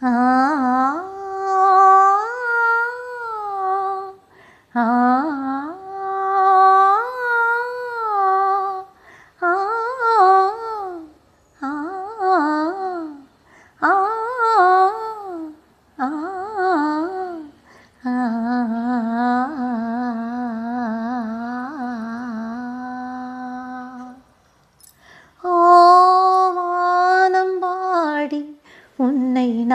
啊啊啊啊！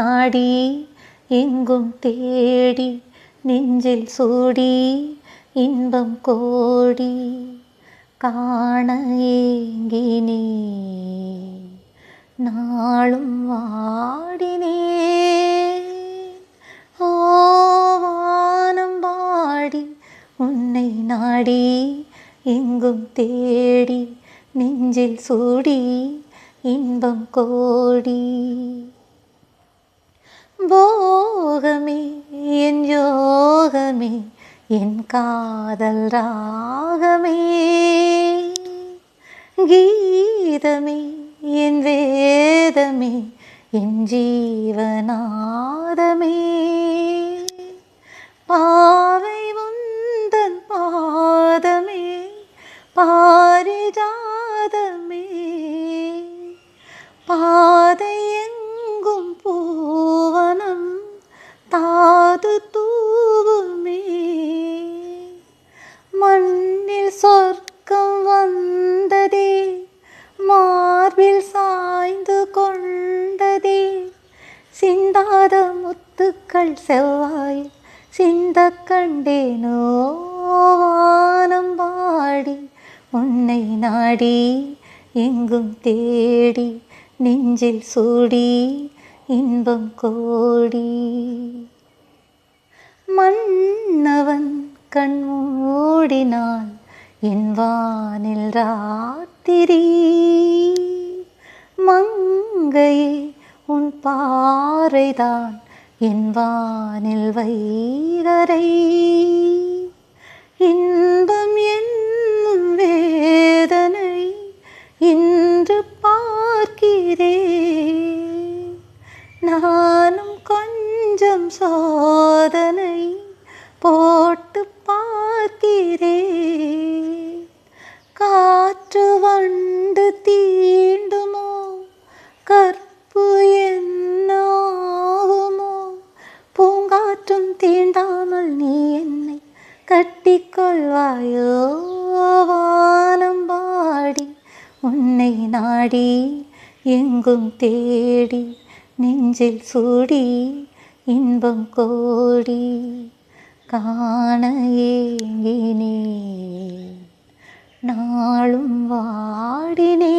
நாடி எங்கும் தேடி நெஞ்சில் சூடி இன்பம் கோடி காண ஏங்கினே. நாளும் வாடினே. ஓவானம் பாடி உன்னை நாடி எங்கும் தேடி நெஞ்சில் சூடி இன்பம் கோடி. போகமே என் யோகமே என் காதல் ராகமே. கீதமே என் வேதமே என் ஜீவநாதமே. பா சிந்தாத முத்துக்கள் செவ்வாய் சிந்த கண்டேனோ வானம் பாடி உன்னை நாடி எங்கும் தேடி நெஞ்சில் சூடி இன்பம் கோடி. மன்னவன் கண் மூடினான் என் வானில் ராத்திரி மங்கையே உன் பாறைதான் என் வானில் வைகரை இன்பம் என்னும் வேதனை இன்று பார்க்கிறேன் நானும் கொஞ்சம் சோதனை போட்டு பார்க்கிறேன் காற்று வண்ண கட்டிக்கொள்வாயோ வானம் பாடி உன்னை நாடி எங்கும் தேடி நெஞ்சில் சூடி இன்பம் கோடி காண ஏங்கினே நாளும் வாடினே